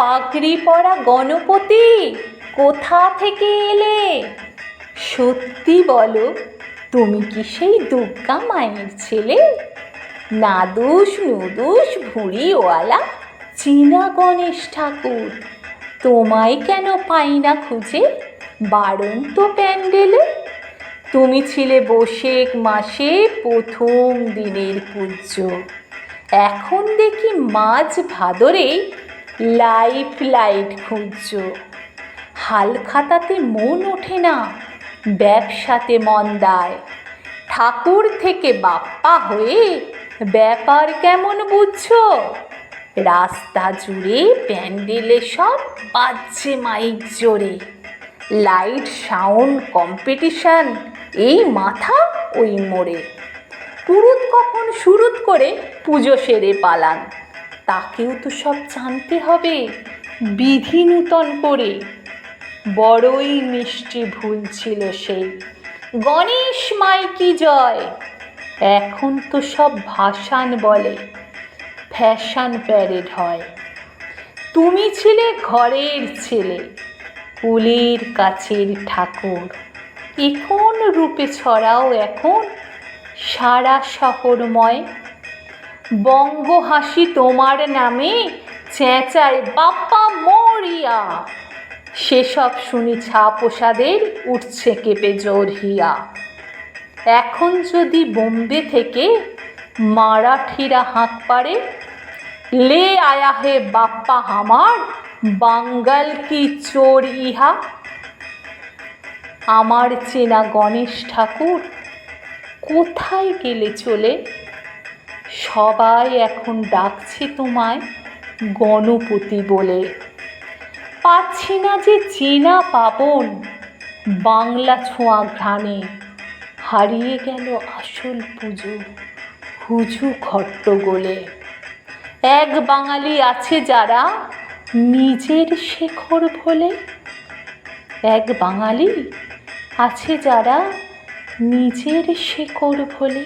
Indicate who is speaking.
Speaker 1: পাগড়ি পরা গণপতি কোথা থেকে এলে? সত্যি বলো, তুমি কি সেই দুর্গা মায়ের ছেলে? নাদুস নুদুস ভুঁড়িওয়ালা? চীনা গণেশ ঠাকুর, তোমায় কেন পাই না খুঁজে? বারণ তো প্যান্ডেলে? তুমি ছিলে বসেক মাসে প্রথম দিনের পূজ্য। এখন দেখি মাঝ ভাদরে লাইফ লাইট খুঁজছ। হাল খাতাতে মন ওঠে না, ব্যবসাতে মন দেয়। ঠাকুর থেকে বাপ্পা হয়ে ব্যাপার কেমন বুঝছ? রাস্তা জুড়ে প্যান্ডেলে সব বাজছে মাইক জোরে। লাইট সাউন্ড কম্পিটিশন, এই মাথা ওই মোড়ে। পুরুত কখন শুরুত করে পুজো সেরে পালান। তাকেও তো সব জানতে হবে। বিধি নূতন করে। বড়ই মিষ্টি ভুল ছিল সেই গণেশ মাইকি জয়? এখন তো সব ভাসান বলে। ফ্যাশান প্যারেড হয়। তুমি ছিলে ঘরের ছেলে। কুলের কাছের ঠাকুর। এখন রূপে ছড়াও এখন? সারা শহরময় বঙ্গ হাসি তোমার নামে চেঁচায় বাপ্পা মরিয়া। সেসব শুনি ছা প্রসাদের উঠছে কেঁপে জোরহিয়া এখন যদি বোম্বে থেকে মারাঠিরা হাঁক পারে, লে আয়া হে বাপ্পা হামার, বাঙ্গাল কি চোর ইহা? আমার চেনা গণেশ ঠাকুর কোথায় গেলে চলে? সবাই এখন ডাকছে তোমায় গণপতি বলে। পাচ্ছি না যে চেনা পাবন বাংলা ছোঁয়া ঘ্রাণে। হারিয়ে গেল আসল পুজো হুজু খট্টগোলে এক বাঙালি আছে যারা নিজের শেখর ভোলে এক বাঙালি আছে যারা নিজের শেকড় ভোলে